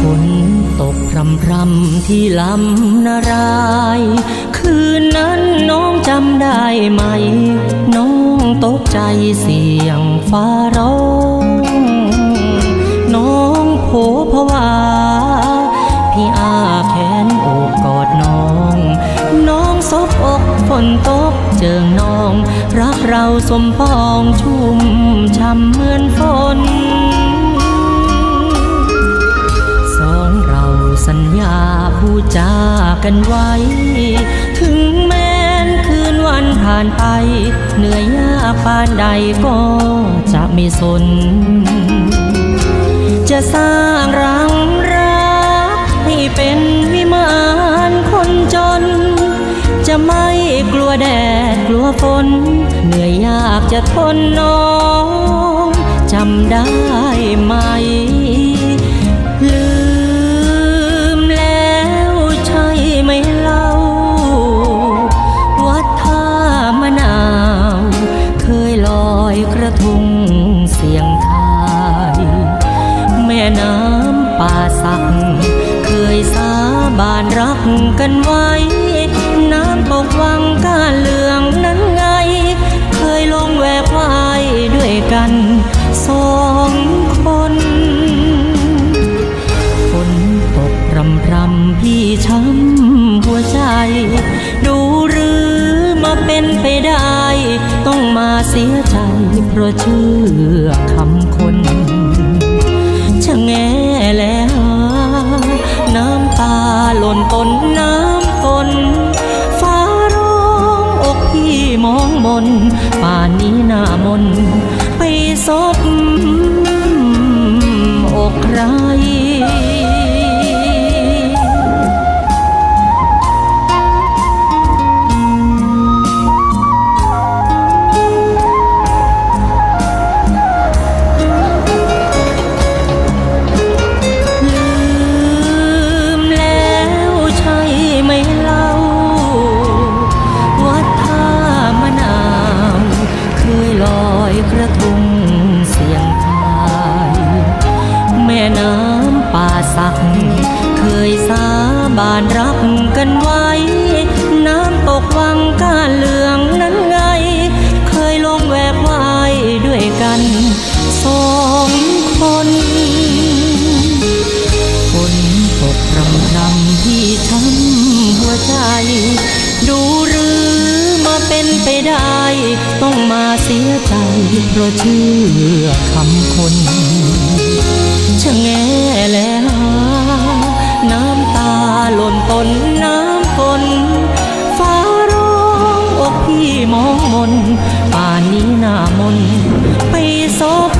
ฝนตกพรำพรำที่ลำนาราย คืนนั้นน้องจำได้ไหม น้องตกใจเสียงฟ้าร้อง น้องโผผวา พี่อาแขนโอบกอดน้อง น้องซบอกฝนตกเจิงน้อง รักเราสมปองชุ่มช่ำเหมือนฝน สัญญาพูดจากันไว้ ถึงแม้นคืนวันผ่านไป เหนื่อยยากปานใดก็จะไม่สน จะสร้างรังรักให้เป็นวิมานคนจน จะไม่กลัวแดดกลัวฝน เหนื่อยยากจะทนน้องจำได้ ป่าสัก เคยสาบานรักกันไว้ น้ำตกวังก้าเหลืองนั้นไง เคยลงแวกวายด้วยกันสองคนฝนตกรำรำพี่ช้ำหัวใจ ดูหรือมาเป็นไปได้ ต้องมาเสียใจเพราะเชื่อคำคน มนป่านนี้หน้ามนไปซบ สัก เคยสาบานรักกันไว้ น้ำตกวังก้าเหลืองนั้นไง เคยลงแวกวายด้วยกันสองคนฝนตกรำรำที่ช้ำหัวใจ ดูหรือมาเป็นไปได้ ต้องมาเสียใจ เพราะเชื่อคำคนชะแง่แล้ว นี้หน้ามนไปซบ